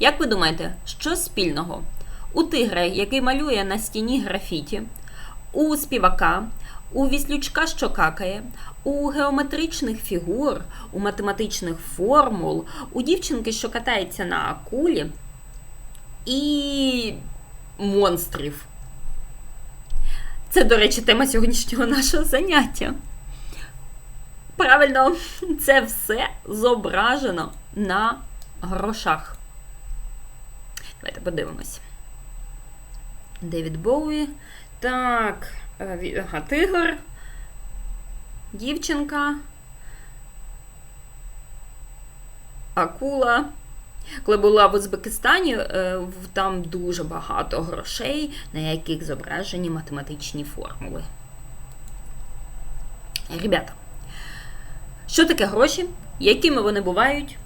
Як ви думаєте, що спільного? У тигра, який малює на стіні графіті, у співака, у віслючка, що какає, у геометричних фігур, у математичних формул, у дівчинки, що катається на акулі, і монстрів. Це, до речі, тема сьогоднішнього нашого заняття. Правильно, це все зображено на грошах. Давайте подивимось. Девід Боуї. Так, е, ага, тигр, дівчинка, акула. Коли була в Узбекистані, е, там дуже багато грошей, на яких зображені математичні формули. Ребята, що таке гроші? Якими вони бувають?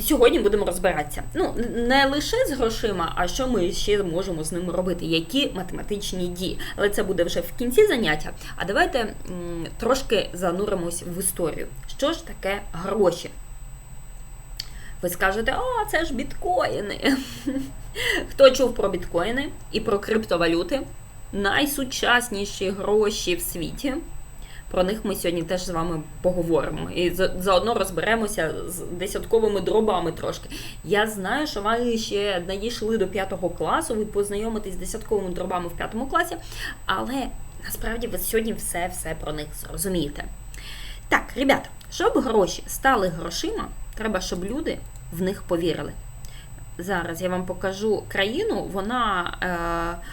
Сьогодні будемо розбиратися. Ну, не лише з грошима, а що ми ще можемо з ними робити, які математичні дії. Але це буде вже в кінці заняття. А давайте м, трошки зануримось в історію. Що ж таке гроші? Ви скажете, о, це ж біткоїни. Хто чув про біткоїни і про криптовалюти? Найсучасніші гроші в світі. Про них ми сьогодні теж з вами поговоримо. І заодно розберемося з десятковими дробами трошки. Я знаю, що ви ще не дійшли до п'ятого класу, ви познайомитесь з десятковими дробами в п'ятому класі, але насправді ви сьогодні все-все про них зрозумієте. Так, ребята, щоб гроші стали грошима, треба, щоб люди в них повірили. Зараз я вам покажу країну, вона е,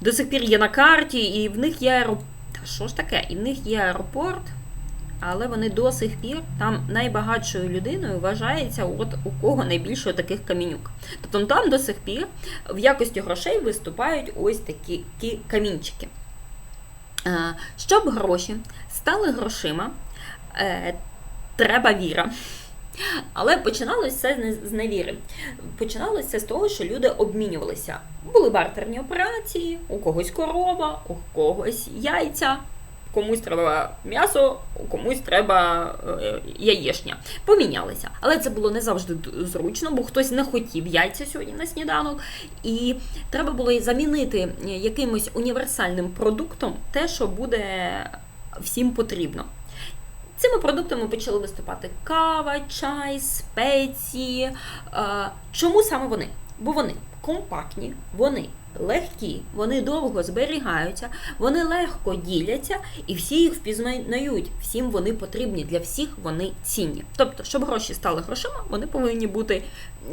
до сих пір є на карті, і в них є аеропорт. Що ж таке? І в них є аеропорт, але вони до сих пір там найбагатшою людиною вважається, от у кого найбільше таких камінюк. Тобто там до сих пір в якості грошей виступають ось такі камінчики. Е, Щоб гроші стали грошима, е, треба віра. Але починалося це з невіри. Починалося з того, що люди обмінювалися. Були бартерні операції, у когось корова, у когось яйця, комусь треба м'ясо, комусь треба е, яєшня. Помінялися. Але це було не завжди зручно, бо хтось не хотів яйця сьогодні на сніданок. І треба було замінити е, якимось універсальним продуктом те, що буде всім потрібно. Цими продуктами почали виступати кава, чай, спеції. Е, Чому саме вони? Бо вони компактні, вони легкі, вони довго зберігаються, вони легко діляться і всі їх впізнають. Всім вони потрібні, для всіх вони цінні. Тобто, щоб гроші стали грошима, вони повинні бути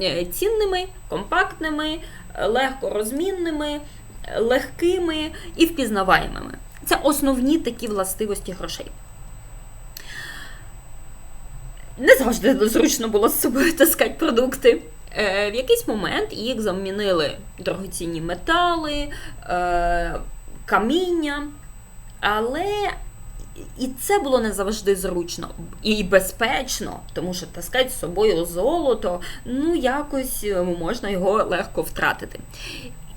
е, цінними, компактними, легко розмінними, легкими і впізнаваємими. Це основні такі властивості грошей. Не завжди зручно було з собою таскати продукти. Е, в якийсь момент їх замінили дорогоцінні метали, е, каміння, але і це було не завжди зручно і безпечно, тому що таскати з собою золото, ну якось е, можна його легко втратити.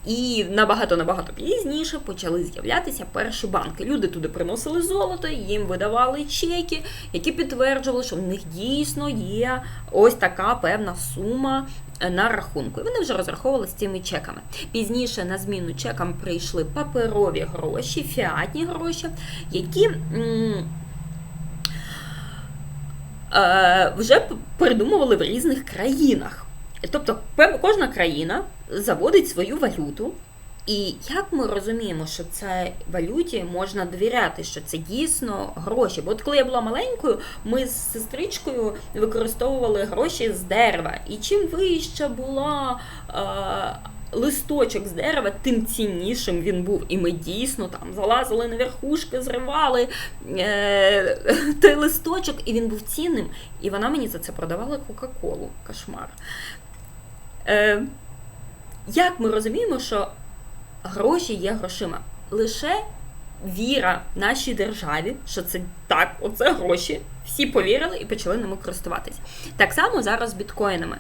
І набагато-набагато пізніше почали з'являтися перші банки. Люди туди приносили золото, їм видавали чеки, які підтверджували, що в них дійсно є ось така певна сума е, на рахунку. І вони вже розраховували з цими чеками. Пізніше на зміну чекам прийшли паперові гроші, фіатні гроші, які. е, вже придумували в різних країнах. Тобто кожна країна заводить свою валюту, і як ми розуміємо, що це валюті можна довіряти, що це дійсно гроші? Бо от коли я була маленькою, ми з сестричкою використовували гроші з дерева. І чим вища була е, листочок з дерева, тим ціннішим він був. І ми дійсно там залазили на верхушки, зривали е, той листочок, і він був цінним. І вона мені за це продавала Кока-Колу. Кошмар. Е, як ми розуміємо, що гроші є грошима? Лише віра нашій державі, що це так, оце гроші. Всі повірили і почали ними користуватися. Так само зараз біткоїнами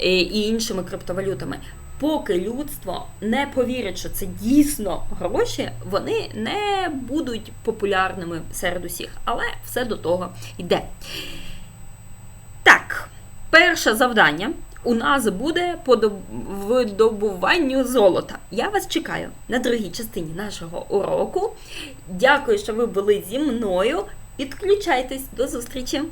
е, і іншими криптовалютами. Поки людство не повірить, що це дійсно гроші, вони не будуть популярними серед усіх. Але все до того йде. Так, перше завдання, у нас буде по видобуванню золота. Я вас чекаю на другій частині нашого уроку. Дякую, що ви були зі мною. Підключайтесь до зустрічі!